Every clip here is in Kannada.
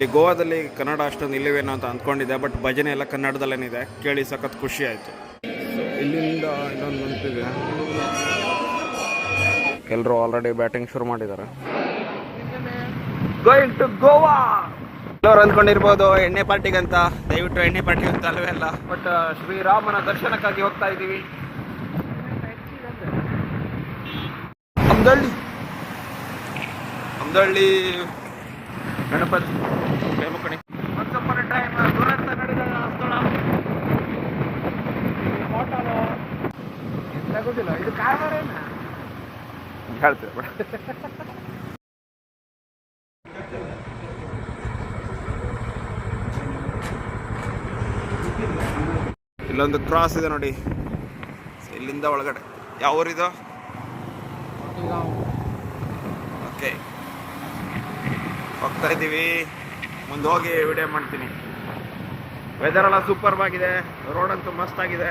ಇಲ್ಲಿ ಗೋವಾದಲ್ಲಿ ಕನ್ನಡ ಅಷ್ಟೊಂದು ಇಲ್ಲವೇನೋ ಅಂತ ಅಂದ್ಕೊಂಡಿದ್ದೆ ಬಟ್ ಭಜನೆ ಎಲ್ಲ ಕನ್ನಡದಲ್ಲೇನಿದೆ. ಕೇಳಿ ಸಖತ್ ಖುಷಿ ಆಯಿತು. ಇಲ್ಲಿಂದ ಇನ್ನೊಂದು ನಿಂತಿದೆ ಎಲ್ಲರೂ ಆಲ್ರೆಡಿ ಬ್ಯಾಟಿಂಗ್ ಶುರು ಮಾಡಿದ್ದಾರೆ. ಗೋಯಿಂಗ್ ಟು ಗೋವಾ ಎಲ್ಲರೂ ಅಂದ್ಕೊಂಡಿರ್ಬೋದು ಎಣ್ಣೆ ಪಾರ್ಟಿಗಂತ. ದಯವಿಟ್ಟು ಎಣ್ಣೆ ಪಾರ್ಟಿ ಅಂತ ಅಲ್ವೇ ಅಲ್ಲ. ಬಟ್ ಶ್ರೀರಾಮನ ದರ್ಶನಕ್ಕಾಗಿ ಹೋಗ್ತಾ ಇದ್ದೀವಿ. ಹಮ್ದಳ್ಳಿ ಹಮ್ದಳ್ಳಿ ಗಣಪತಿ. ಹೇಳ್ತೇವೆ ಬಿಡ. ಇಲ್ಲೊಂದು ಕ್ರಾಸ್ ಇದೆ ನೋಡಿ. ಇಲ್ಲಿಂದ ಒಳಗಡೆ. ಯಾವ ಊರಿದು ಓಕೆ ಹೋಗ್ತಾ ಇದ್ದೀವಿ. ಮುಂದೆ ಹೋಗಿ ವಿಡಿಯೋ ಮಾಡ್ತೀನಿ. ವೆದರ್ ಎಲ್ಲ ಸೂಪರ್ ಆಗಿದೆ. ಮಸ್ತ್ ಆಗಿದೆ.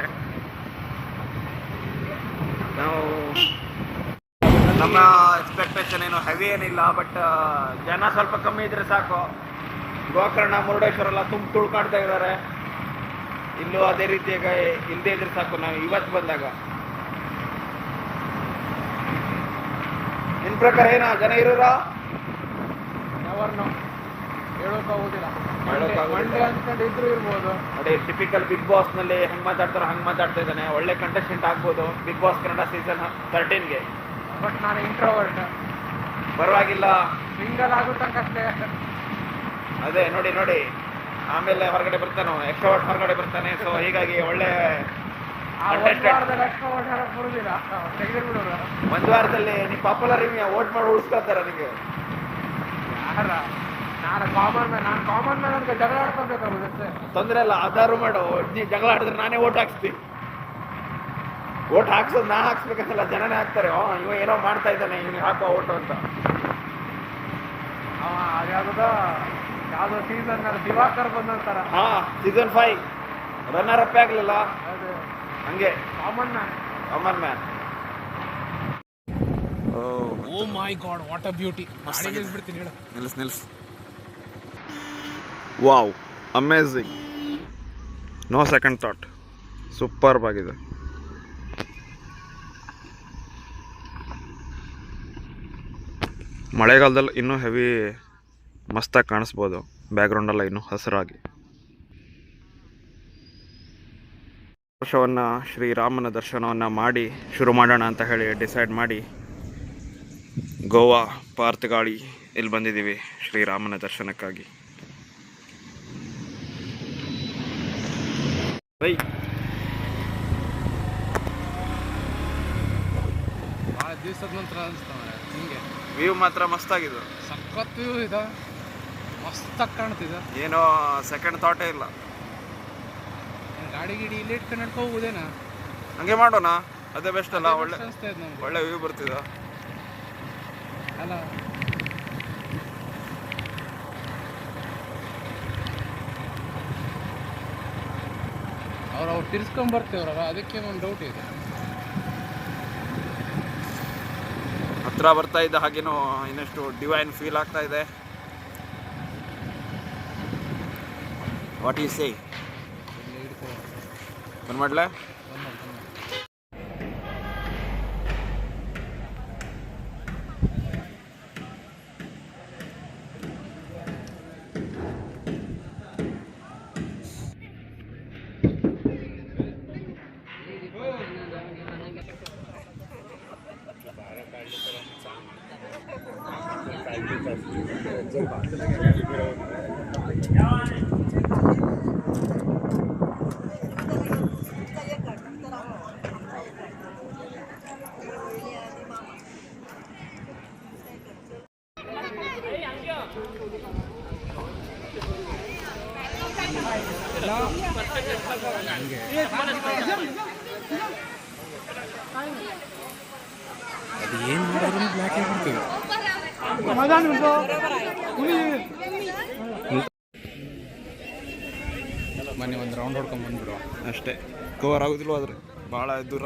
ನಾವು ನಮ್ಮ ಎಕ್ಸ್ಪೆಕ್ಟೇಷನ್ ಏನು ಹೆವಿ ಏನಿಲ್ಲ ಬಟ್ ಜನ ಸ್ವಲ್ಪ ಕಮ್ಮಿ ಇದ್ರೆ ಸಾಕು. ಗೋಕರ್ಣ, ಮುರುಡೇಶ್ವರ ಎಲ್ಲ ತುಂಬ ತುಳ್ಕಾಡ್ತಾ ಇದ್ದಾರೆ. ಇಲ್ಲೂ ಅದೇ ರೀತಿಯಾಗಿ ಇಲ್ಲದೆ ಇದ್ರೆ ಸಾಕು ನಾವು ಇವತ್ತು ಬಂದಾಗ. ನಿನ್ ಪ್ರಕಾರ ಏನ, ಜನ ಇರೋರ? ಯಾವರ್ನು ಹೇಳೋಕ್ಕಾಗೋದಿಲ್ಲ. ಮಂಡ್ಯ ಅನ್ಕೊಂಡು ಇದ್ರು ಇರ್ಬೋದು. ನೋಡಿ ಟಿಪಿಕಲ್ ಬಿಗ್ ಬಾಸ್ನಲ್ಲಿ ಹೆಂಗ್ ಮಾತಾಡ್ತಾರೋ ಹಂಗ್ ಮಾತಾಡ್ತಾ ಇದ್ದಾನೆ. ಒಳ್ಳೆ ಕಂಟೆಸ್ಟೆಂಟ್ ಆಗ್ಬೋದು. ಬಿಗ್ ಬಾಸ್ ಕನ್ನಡ ಸೀಸನ್ ತರ್ಟೀನ್ಗೆ ಬಟ್ ನಾನು ಇಂಟ್ರೋವರ್ಟ್ ಪರವಾಗಿಲ್ಲ. ಸಿಂಗಲ್ ಆಗೋ ತನಕ ಅಷ್ಟೇ. ಅದೇ ನೋಡಿ ನೋಡಿ. ಆಮೇಲೆ ಹೊರಗಡೆ ಬರ್ತಾನು? ಎಕ್ಸ್ಟ್ರೋವರ್ಟ್ ಹೊರಗಡೆ ಬರ್ತಾನೆ. ಸೊ ಹೀಗಾಗಿ ಒಳ್ಳೆ ಒಂದು. ವಾರದಲ್ಲಿ ನೀವು ಪಾಪ್ಯುಲರ್ ಓಟ್ ಮಾಡಿ ಉಳಿಸ್ಕೊತಾರ ನಿಮಗೆ ಯಾರ? ನಾನು ಕಾಮನ್ ಮ್ಯಾನ್ ನಾನು ಕಾಮನ್ ಮ್ಯಾನ್ ಅಂತ ಜಗಳ ಆಡ್ಕೊಬೇಕಾಗುತ್ತೆ ಅಷ್ಟೇ ತೊಂದ್ರೆ ಇಲ್ಲ ಆಧಾರು ಮಾಡು. ನೀ ಜಗಳ ಆಡಿದ್ರೆ ನಾನೇ ಓಟ್ ಹಾಕ್ಸ್ತೀನಿ ಓಟ್ ಹಾಕ್ಸೋದು ನಾ ಹಾಕ್ಸ್ಬೇಕಂತಲ್ಲ ಜನನೇ ಹಾಕ್ತಾರೆ. ಓ ಇವ ಏನೋ ಮಾಡ್ತಾ ಇದ್ದಾನೆ ಇವ್ನಿಗೆ ಹಾಕೋ ಓಟು ಅಂತ. ಅವ ಅದ್ಯಾವುದೋ ಯಾವುದೋ ಸೀಸನ್ ದಿವಾಕರ್ ಬಂದಂತಾರ. ಹಾ ಸೀಸನ್ ಫೈವ್ ರನ್ನರ್ ಅಪ್ ಆಗ್ಲಿಲ್ಲ. ಅದು. ಹಂಗೆ. Common man common man oh my god what a beauty ನಿಲ್ಸ್ ನಿಲ್ಸ್. Wow amazing no second thought superb ಆಗಿದೆ. ಮಳೆಗಾಲದಲ್ಲಿ ಇನ್ನೂ ಹೆವಿ ಮಸ್ತಾಗಿ ಕಾಣಿಸ್ಬೋದು. ಬ್ಯಾಕ್ಗ್ರೌಂಡೆಲ್ಲ ಇನ್ನೂ ಹಸಿರಾಗಿ. ವರ್ಷವನ್ನು ಶ್ರೀರಾಮನ ದರ್ಶನವನ್ನು ಮಾಡಿ, ಶುರು ಮಾಡೋಣ ಅಂತ ಹೇಳಿ ಡಿಸೈಡ್ ಮಾಡಿ, ಗೋವಾ ಪಾರ್ತಗಾಳಿ ಇಲ್ಲಿ ಬಂದಿದ್ದೀವಿ ಶ್ರೀರಾಮನ ದರ್ಶನಕ್ಕಾಗಿ. ಬೈ ಭಾಳ ದಿವಸದ ನಂತರ ಅನಿಸ್ತಾವೆ ಹಿಂಗೆ. ವ್ಯೂ ಮಾತ್ರ ಮಸ್ತಾಗಿದೆ. ಸಖತ್ ವ್ಯೂ ಇದೆ. ಮಸ್ತಾಗಿ ಕಾಣ್ತಿದೆ. ಏನೋ ಸೆಕೆಂಡ್ ಥಾಟೇ ಇಲ್ಲ. ಗಾಡಿ ಗಿಡಿ ಇಲ್ಲಿ ಇಟ್ಕೊಂಡು ನಡ್ಕೊ ಹೋಗುದೇನಾ ಹಂಗೆ ಮಾಡೋಣ. ಅದೇ ಬೆಸ್ಟ್ ಅಲ್ಲ ಒಳ್ಳೆ ಒಳ್ಳೆ ವ್ಯೂ ಬರ್ತಿದೆ. ಅಲ್ಲ ಅವ್ರು ಅವ್ರು ತಿರ್ಸ್ಕೊಂಡ್ ಬರ್ತೇವ್ರಲ್ಲ ಅದಕ್ಕೆ ಒಂದು ಡೌಟ್ ಇದೆ. ಹತ್ರ ಬರ್ತಾ ಇದ್ದ ಹಾಗೇನೋ ಇನ್ನಷ್ಟು ಡಿವೈನ್ ಫೀಲ್ ಆಗ್ತಾ ಇದೆ. ವಾಟ್ ಈಸ್ ಸೇ ಮಾಡ್ಲಾ? बात चला गया ಮೊನ್ನೆ ಒಂದು ರೌಂಡ್ ಹೊಡ್ಕೊಂಡ್ ಬಂದ್ಬಿಡುವ ಅಷ್ಟೇ. ಕವರ್ ಆಗುದಿಲ್ವ ಆದ್ರೆ ಭಾಳ ದೂರ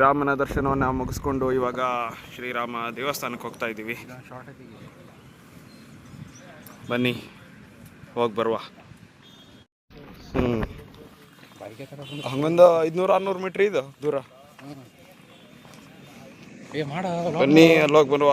ರಾಮನ ದರ್ಶನವನ್ನು ಮುಗಿಸ್ಕೊಂಡು ಇವಾಗ ಶ್ರೀರಾಮ ದೇವಸ್ಥಾನಕ್ಕೆ ಹೋಗ್ತಾ ಇದ್ದೀವಿ. ಬನ್ನಿ ಹೋಗಿ ಬರುವ. ಹ್ಞೂ ಹಂಗೊಂದು ಐದುನೂರು ಆರ್ನೂರು ಮೀಟ್ರ್ ಇದು ದೂರ. ಬನ್ನಿ ಅಲ್ಲಿ ಹೋಗಿ ಬರುವ.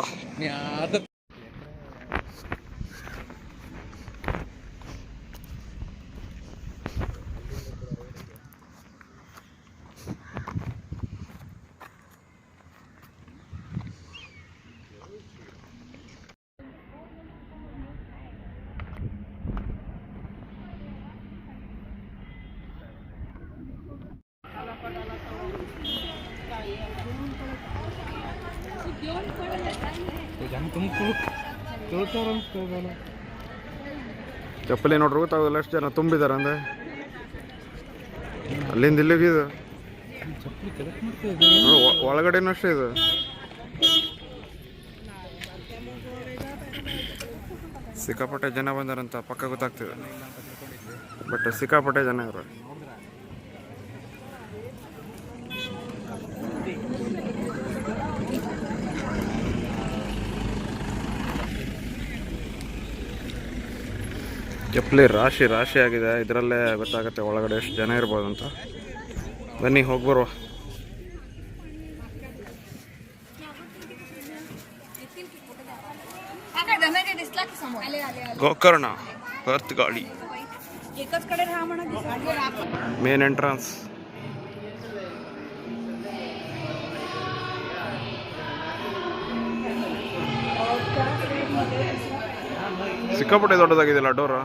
ಚಪ್ಪಲಿ ನೋಡ್ರಿ ಗೊತ್ತಾಗೋದಿಲ್ಲ ಎಷ್ಟು ಜನ ತುಂಬಿದಾರ ಅಂದ್ರೆ? ಅಲ್ಲಿಂದ ಇಲ್ಲಿಗೆ ಇದು. ಒಳಗಡೆ ಅಷ್ಟೇ ಇದು. ಸಿಕ್ಕಾಪಟ್ಟೆ ಜನ ಬಂದಾರಂತ, ಪಕ್ಕ ಗೊತ್ತಾಗ್ತಿದೆ. ಬಟ್ ಸಿಕ್ಕಾಪಟ್ಟೆ ಜನ ಇವರು ಚಪ್ಪಲಿ ರಾಶಿ ರಾಶಿ ಆಗಿದೆ. ಇದರಲ್ಲೇ ಗೊತ್ತಾಗುತ್ತೆ ಒಳಗಡೆ ಎಷ್ಟು ಜನ ಇರ್ಬೋದು ಅಂತ. ಬನ್ನಿ ಹೋಗಿ ಬರುವ. ಗೋಕರ್ಣ ಬರ್ತ್ ಗಾಳಿ. ಮೇನ್ ಎಂಟ್ರನ್ಸ್ ಸಿಕ್ಕಾಪಟ್ಟೆ ದೊಡ್ಡದಾಗಿದೆಯಲ್ಲ ಡೋರ್?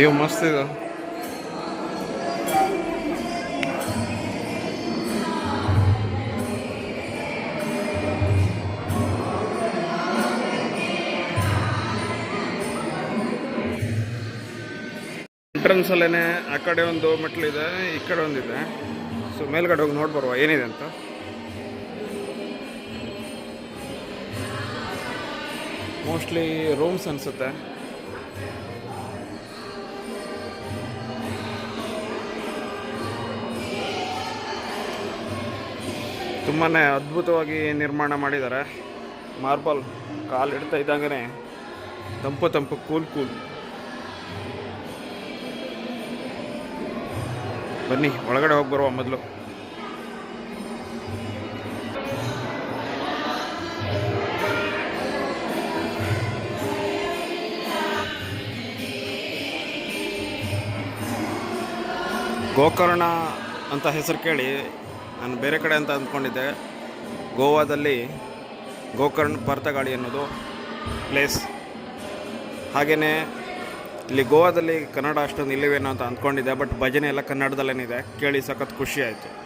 ವ್ಯೂ ಮಸ್ತ್ ಇದೆ ಎಂಟ್ರೆನ್ಸ್ ಅಲ್ಲೇನೆ, ಆ ಕಡೆ ಒಂದು ಮೆಟ್ಲಿದೆ ಈ ಕಡೆ ಒಂದಿದೆ ಸೊ ಮೇಲ್ಗಡೆ ಹೋಗಿ ನೋಡ್ಬರುವ ಏನಿದೆ ಅಂತ. ಮೋಸ್ಟ್ಲಿ ರೂಮ್ಸ್ ಅನಿಸುತ್ತೆ. ತುಂಬಾ ಅದ್ಭುತವಾಗಿ ನಿರ್ಮಾಣ ಮಾಡಿದ್ದಾರೆ. ಮಾರ್ಬಲ್ ಕಾಲು ಇಡ್ತಾ ಇದ್ದಂಗೆ ತಂಪು ತಂಪು, ಕೂಲ್ ಕೂಲ್. ಬನ್ನಿ, ಒಳಗಡೆ ಹೋಗಿ ಬರುವ ಮೊದಲು. ಗೋಕರ್ಣ ಅಂತ ಹೆಸರು ಕೇಳಿ ನಾನು ಬೇರೆ ಕಡೆ ಅಂತ ಅಂದ್ಕೊಂಡಿದ್ದೆ. ಗೋವಾದಲ್ಲಿ ಗೋಕರ್ಣ ಪರ್ತಗಾಳಿ ಅನ್ನೋದು ಪ್ಲೇಸ್ ಹಾಗೆಯೇ ಇಲ್ಲಿ ಗೋವಾದಲ್ಲಿ ಕನ್ನಡ ಅಷ್ಟೊಂದು ಇಲ್ಲಿವೇನೋ ಅಂತ ಅಂದ್ಕೊಂಡಿದ್ದೆ ಬಟ್ ಭಜನೆ ಎಲ್ಲ ಕನ್ನಡದಲ್ಲೇನಿದೆ. ಕೇಳಿ ಸಖತ್ ಖುಷಿ ಆಯಿತು.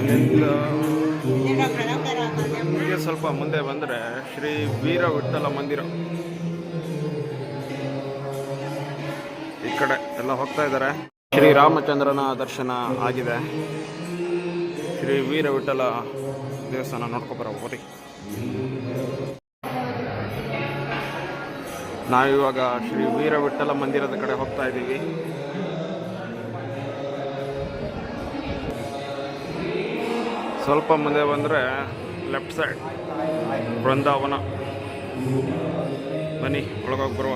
ಇಲ್ಲಿಂದ ಹೀಗೆ ಸ್ವಲ್ಪ ಮುಂದೆ ಬಂದರೆ ಶ್ರೀ ವೀರ ವಿಠಲ ಮಂದಿರ. ಈ ಕಡೆ ಎಲ್ಲ ಹೋಗ್ತಾ ಇದ್ದಾರೆ. ಶ್ರೀ ರಾಮಚಂದ್ರನ ದರ್ಶನ ಆಗಿದೆ. ಶ್ರೀ ವೀರ ವಿಠಲ ದೇವಸ್ಥಾನ ಹೋರಿ. ನಾವಿವಾಗ ಶ್ರೀ ವೀರ ವಿಠಲ ಮಂದಿರದ ಕಡೆ ಹೋಗ್ತಾ ಇದ್ದೀವಿ. ಸ್ವಲ್ಪ ಮುಂದೆ ಬಂದರೆ ಲೆಫ್ಟ್ ಸೈಡ್. ಬೃಂದಾವನ. ಬನ್ನಿ ಒಳಗೋಗಿ ಬರುವ.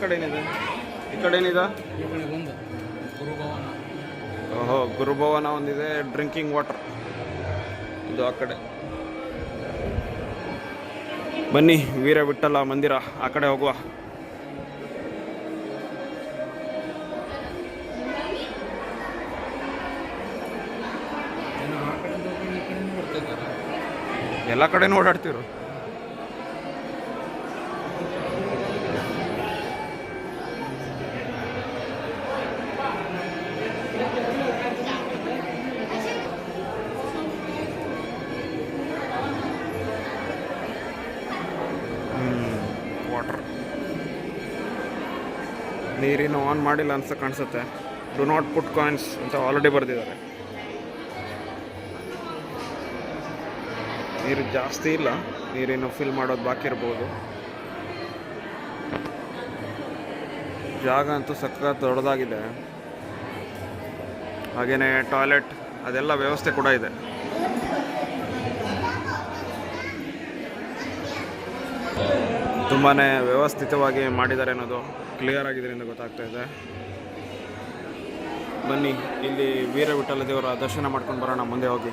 ಕಡೆ ಏನಿದೆ ಈ ಕಡೆ ಏನಿದೆ ಓಹೋ, ಗುರುಭವನ ಒಂದಿದೆ ಡ್ರಿಂಕಿಂಗ್ ವಾಟರ್ ಇದು ಆ ಕಡೆ. ಬನ್ನಿ, ವೀರ ವಿಠಲ ಮಂದಿರ, ಆ ಕಡೆ ಹೋಗುವ. ಎಲ್ಲ ಕಡೆನೂ ಓಡಾಡ್ತಿರು ಆನ್ ಮಾಡಿಲ್ಲ ಅನ್ಸ ಕಾಣಿಸುತ್ತೆ. ಡು ನಾಟ್ ಪುಟ್ ಕಾಯಿನ್ಸ್ ಅಂತ ಆಲ್ರೆಡಿ ಬರೆದಿದ್ದಾರೆ. ನೀರು ಜಾಸ್ತಿ ಇಲ್ಲ. ನೀರೇನೋ ಫಿಲ್ ಮಾಡೋದು ಬಾಕಿ ಇರ್ಬೋದು. ಜಾಗ ಅಂತೂ ಸಖತ್ ದೊಡ್ಡದಾಗಿದೆ. ಹಾಗೆಯೇ ಟಾಯ್ಲೆಟ್ ಅದೆಲ್ಲ ವ್ಯವಸ್ಥೆ ಕೂಡ ಇದೆ. ತುಂಬಾ ವ್ಯವಸ್ಥಿತವಾಗಿ ಮಾಡಿದ್ದಾರೆ ಅನ್ನೋದು. ಕ್ಲಿಯರ್ ಆಗಿದ್ದರಿಂದ ಗೊತ್ತಾಗ್ತಾ ಇದೆ. ಬನ್ನಿ ಇಲ್ಲಿ ವೀರ ವಿಠಲ ದೇವರ ದರ್ಶನ ಮಾಡ್ಕೊಂಡು ಬರೋಣ ಮುಂದೆ ಹೋಗಿ.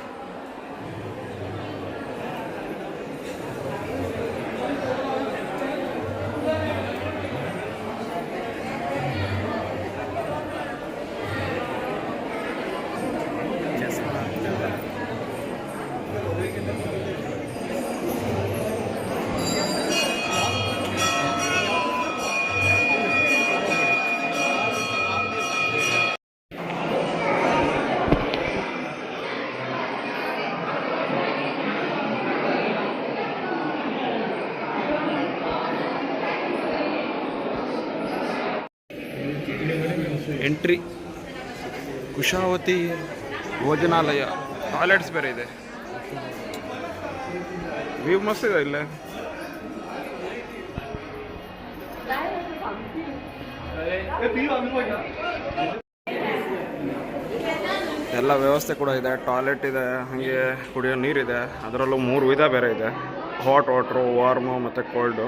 ಎಂಟ್ರಿ. ಕುಶಾವತಿ ಭೋಜನಾಲಯ. ಟಾಯ್ಲೆಟ್ಸ್ ಬೇರೆ ಇದೆ. ವ್ಯೂ ಮಸ್ತ್ ಇದೆ ಇಲ್ಲೇ. ಎಲ್ಲ ವ್ಯವಸ್ಥೆ ಕೂಡ ಇದೆ. ಟಾಯ್ಲೆಟ್ ಇದೆ, ಹಾಗೆ ಕುಡಿಯೋ ನೀರಿದೆ ಅದರಲ್ಲೂ ಮೂರು ವಿಧ ಬೇರೆ ಇದೆ. ಹಾಟ್ ವಾಟ್ರು ವಾರ್ಮು ಮತ್ತು ಕೋಲ್ಡು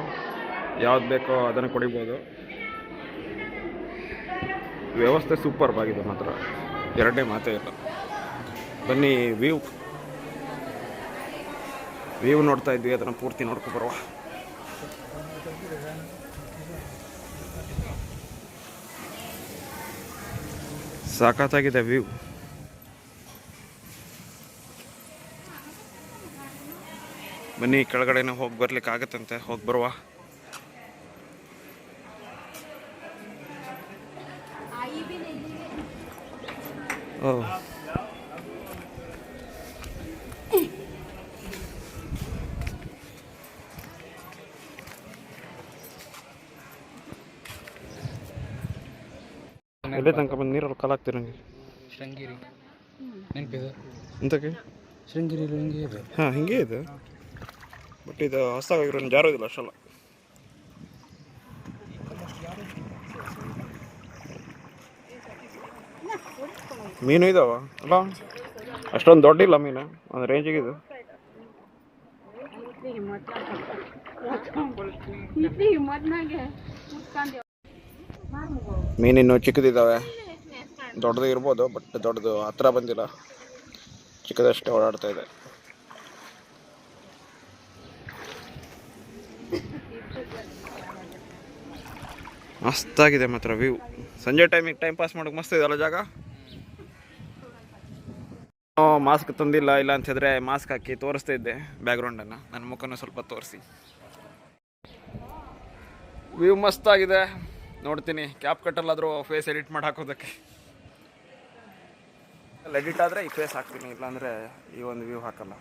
ಯಾವ್ದು ಬೇಕೋ ಅದನ್ನು ಕುಡಿಬೋದು. ವ್ಯವಸ್ಥೆ ಸೂಪರ್ ಆಗಿದೆ ಮಾತ್ರ. ಎರಡನೇ ಮಾತೇ ಇಲ್ಲ. ಬನ್ನಿ ವ್ಯೂ ವ್ಯೂ ನೋಡ್ತಾ ಇದ್ವಿ, ಅದನ್ನು ಪೂರ್ತಿ ನೋಡ್ಕೊ ಬರುವ. ಸಾಕತ್ತಾಗಿದೆ ವ್ಯೂ ಬನ್ನಿ, ಕೆಳಗಡೆನೂ ಹೋಗಿ ಬರ್ಲಿಕ್ಕೆ ಆಗತ್ತಂತೆ ಹೋಗಿ ಬರುವ. ಓ. ಎಲ್ಲಿ ತನಕ ಬಂದು ನೀರಲ್ಲಿ ಕಾಲಾಗ್ತೀರ ನಂಗೆ ಶೃಂಗೇರಿ. ನೆನಪಿದೆ. ಎಂತಕ್ಕೆ? ಶೃಂಗೇರಿ ಹಿಂಗೆ ಇದೆ. ಹಾಂ ಹಿಂಗೆ ಇದೆ. ಬಟ್ ಇದು ಹೊಸದಾಗಿರೋ ಜಾರೋದಿಲ್ಲ ಅಷ್ಟಲ್ಲ. ಮೀನು ಇದಾವ? ಅಲ್ಲ ಅಷ್ಟೊಂದು ದೊಡ್ಡಿಲ್ಲ ಮೀನು ಒಂದು ರೇಂಜಿಗೆ ಇದು. ಇಡ್ಲಿ ಹಿಮ್ಮತ್ನಾಗೆ. ಕುತ್ಕೊಂಡೆ. ಮೀನಿನ್ನು ಚಿಕ್ಕದಿದ್ದಾವೆ ದೊಡ್ಡದು ಇರ್ಬೋದು ಬಟ್ ದೊಡ್ಡದು ಹತ್ರ ಬಂದಿಲ್ಲ. ಚಿಕ್ಕದಷ್ಟೇ ಓಡಾಡ್ತಾ ಇದೆ. ಮಸ್ತಾಗಿದೆ ಮಾತ್ರ ವ್ಯೂ ಸಂಜೆ ಟೈಮಿಗೆ ಟೈಮ್ ಪಾಸ್ ಮಾಡೋಕೆ ಮಸ್ತ್ ಇದೆಯಲ್ಲ ಜಾಗ? ಮಾಸ್ಕ್ ತಂದಿಲ್ಲ ಇಲ್ಲ ಅಂತ ಹೇಳಿದ್ರೆ ಮಾಸ್ಕ್ ಹಾಕಿ ತೋರಿಸ್ತಾ ಇದ್ದೆ ಬ್ಯಾಕ್ಗ್ರೌಂಡನ್ನು ನನ್ನ ಮುಖನ ಸ್ವಲ್ಪ ತೋರಿಸಿ. ವ್ಯೂ ಮಸ್ತಾಗಿದೆ ನೋಡ್ತೀನಿ ಕ್ಯಾಪ್ ಕಟ್ಟಲ್ಲಾದರೂ ಫೇಸ್ ಎಡಿಟ್ ಮಾಡಿ ಹಾಕೋದಕ್ಕೆ. ಎಡಿಟ್ ಆದರೆ ಈ ಫೇಸ್ ಹಾಕ್ತೀನಿ ಇಲ್ಲಾಂದರೆ ಈ ಒಂದು ವ್ಯೂ ಹಾಕಲ್ಲ.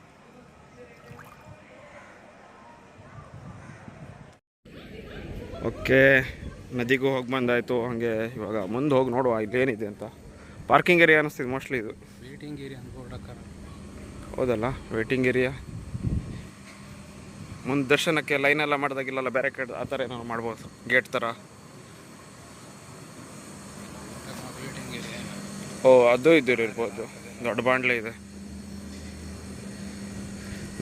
ಓಕೆ ನದಿಗೂ ಹೋಗಿ ಬಂದಾಯಿತು ಹಾಗೆ ಇವಾಗ ಮುಂದೆ ಹೋಗಿ ನೋಡುವ ಇಲ್ಲೇನಿದೆ ಅಂತ. ಪಾರ್ಕಿಂಗ್ ಏರಿಯಾ ಅನ್ನಿಸ್ತಿದೆ ಮೋಸ್ಟ್ಲಿ ಇದು. ವೇಟಿಂಗ್ ಏರಿಯಾ ಹೌದಲ್ಲ ವೇಟಿಂಗ್ ಏರಿಯಾ ಮುಂದೆ ದರ್ಶನಕ್ಕೆ ಲೈನ್ ಎಲ್ಲ ಮಾಡಿದಾಗಿಲ್ಲ ಬೇರೆ ಕಡೆ ಆ ಥರ ಏನಾದ್ರು ಮಾಡ್ಬೋದು ಗೇಟ್ ಥರ? ಓ ಅದು ಇದ್ದೀರಿ ಇರ್ಬೋದು ದೊಡ್ಡ ಬಾಂಡ್ಲೆ ಇದೆ.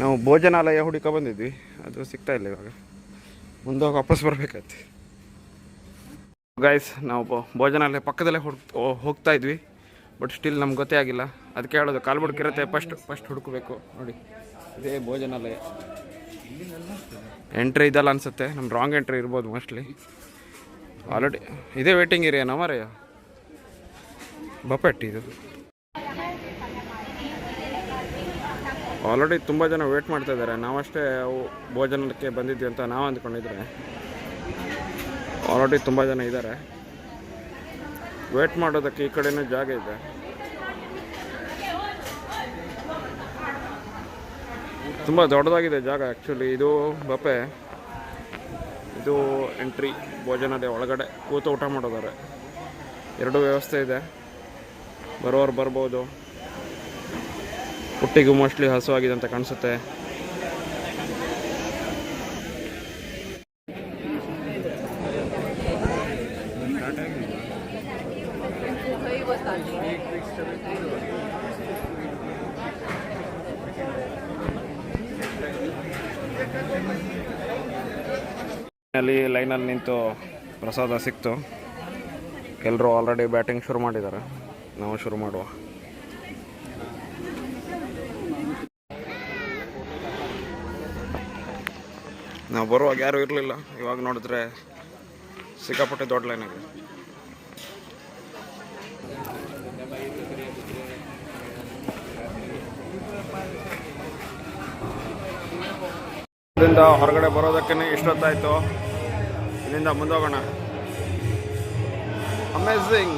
ನಾವು ಭೋಜನಾಲಯ ಹುಡುಕ ಬಂದಿದ್ವಿ ಅದು ಸಿಗ್ತಾ ಇಲ್ಲ ಇವಾಗ. ಮುಂದೆ ವಾಪಸ್ ಬರಬೇಕಾಯ್ತು. ಗಾಯ್ಸ್ ನಾವು ಭೋಜನಾಲಯ ಪಕ್ಕದಲ್ಲೇ ಹೋಗ್ತಾ ಇದ್ವಿ. ಬಟ್ ಸ್ಟಿಲ್ ನಮ್ಗೆ ಗೊತ್ತೇ ಆಗಿಲ್ಲ. ಅದಕ್ಕೆ ಹೇಳೋದು, ಕಾಲು ಬುಡ್ಕಿರುತ್ತೆ ಫಸ್ಟ್ ಫಸ್ಟ್ ಹುಡುಕಬೇಕು. ನೋಡಿ, ಇದೇ ಭೋಜನಾಲಯ. ಎಂಟ್ರಿ ಇದೆಲ್ಲ ಅನಿಸುತ್ತೆ. ನಮ್ಮ ರಾಂಗ್ ಎಂಟ್ರಿ ಇರ್ಬೋದು ಮೋಸ್ಟ್ಲಿ ಆಲ್ರೆಡಿ ಇದೇ ವೇಟಿಂಗ್ ಏರಿಯಾ ಮರೆಯ? ಬಪೆಟ್ ಇದು. ಆಲ್ರೆಡಿ ತುಂಬ ಜನ ವೇಟ್ ಮಾಡ್ತಾ ಇದ್ದಾರೆ. ನಾವಷ್ಟೇ ಭೋಜನಕ್ಕೆ ಬಂದಿದ್ವಿ ಅಂತ ನಾವು ಅಂದ್ಕೊಂಡಿದ್ರೆ. ಆಲ್ರೆಡಿ ತುಂಬ ಜನ ಇದ್ದಾರೆ. ವೇಟ್ ಮಾಡೋದಕ್ಕೆ ಈ ಕಡೆನೂ ಜಾಗ ಇದೆ. ತುಂಬ ದೊಡ್ಡದಾಗಿದೆ ಜಾಗ ಆ್ಯಕ್ಚುಲಿ ಇದು ಬಪೆ. ಇದು ಎಂಟ್ರಿ ಭೋಜನದ ಒಳಗಡೆ ಕೂತು ಊಟ ಮಾಡೋದಾರೆ ಎರಡು ವ್ಯವಸ್ಥೆ ಇದೆ. ಬರೋರು ಬರ್ಬೋದು. ಹುಟ್ಟಿಗೂ ಮೋಸ್ಟ್ಲಿ ಹಸುವಾಗಿದೆ ಅಂತ ಕಾಣಿಸುತ್ತೆ. ಪ್ರಸಾದ ಸಿಕ್ತು. ಎಲ್ಲರೂ ಆಲ್ರೆಡಿ ಬ್ಯಾಟಿಂಗ್ ಶುರು ಮಾಡಿದ್ದಾರೆ. ನಾವು ಶುರು ಮಾಡುವ. ನಾವು ಬರುವಾಗ ಯಾರೂ ಇರಲಿಲ್ಲ. ಇವಾಗ ನೋಡಿದ್ರೆ ಸಿಕ್ಕಾಪಟ್ಟೆ ದೊಡ್ಡ ಲೈನ್ ಆಗಿದೆ. ಹೊರಗಡೆ ಬರೋದಕ್ಕೆ ಇಷ್ಟೊತ್ತಾಯಿತು. ಇಲ್ಲಿಂದ ಮುಂದೋಗೋಣ. ಅಮೇಝಿಂಗ್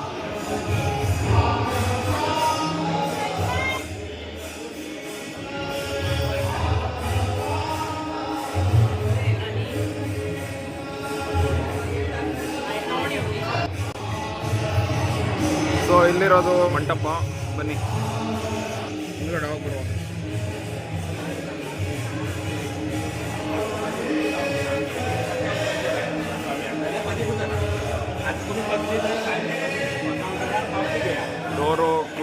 ಸೊ ಇಲ್ಲಿರೋದು ಮಂಟಪ. ಬನ್ನಿ. ಹಿಂದ್ಗಡೆ ಹೋಗ್ಬಿಡುವ.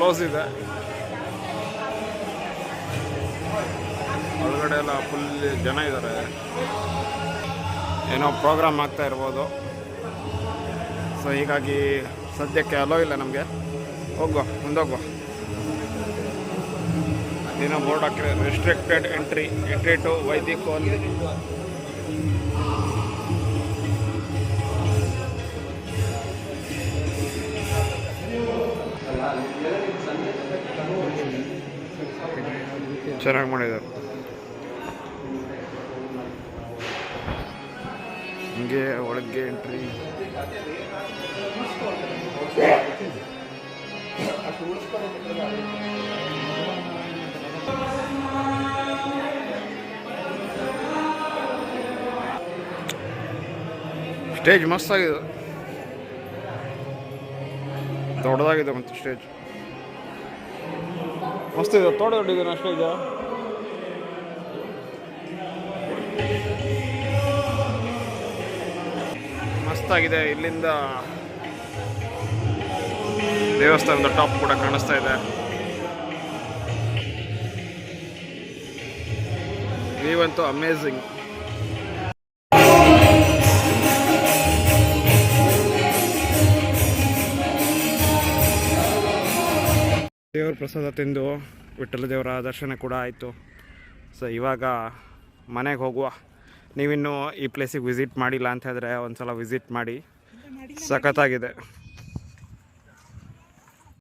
ಕ್ಲೋಸ್ ಇದೆ. ಒಳಗಡೆ ಎಲ್ಲ ಫುಲ್ ಜನ ಇದ್ದಾರೆ ಏನೋ ಪ್ರೋಗ್ರಾಮ್ ಆಗ್ತಾ ಇರ್ಬೋದು. ಸೊ ಹೀಗಾಗಿ ಸದ್ಯಕ್ಕೆ ಅಲೋ ಇಲ್ಲ ನಮಗೆ. ಹೋಗುವ, ಮುಂದೋಗುವ. ಏನೋ ಬೋರ್ಡ್ ಹಾಕಿದ್ರೆ restricted entry entry to Vaidik only ಚೆನ್ನಾಗಿ ಮಾಡಿದ್ದಾರೆ. ಹಿಂಗೆ ಒಳಗೆ ಎಂಟ್ರಿ ಸ್ಟೇಜ್ ಮಸ್ತಾಗಿದೆ. ದೊಡ್ಡದಾಗಿದೆ ಮತ್ತು ಸ್ಟೇಜ್. ಮಸ್ತ್ ಇದೆ ತೋಟ ಅಷ್ಟೇ ಇದೆಯಾ? ಮಸ್ತಾಗಿದೆ ಇಲ್ಲಿಂದ ದೇವಸ್ಥಾನದ ಟಾಪ್ ಕೂಡ ಕಾಣಿಸ್ತಾ ಇದೆ. ನೀವಂತೂ ಅಮೇಝಿಂಗ್ ದೇವ್ರ ಪ್ರಸಾದ ತಿಂದು ವಿಠಲ ದೇವರ ದರ್ಶನ ಕೂಡ ಆಯಿತು. ಸೊ ಇವಾಗ ಮನೆಗೆ ಹೋಗುವ. ನೀವಿನ್ನೂ ಈ ಪ್ಲೇಸಿಗೆ ವಿಸಿಟ್ ಮಾಡಿಲ್ಲ ಅಂತ ಹೇಳಿದ್ರೆ ಒಂದು ಸಲ ವಿಸಿಟ್ ಮಾಡಿ ಸಖತ್ತಾಗಿದೆ.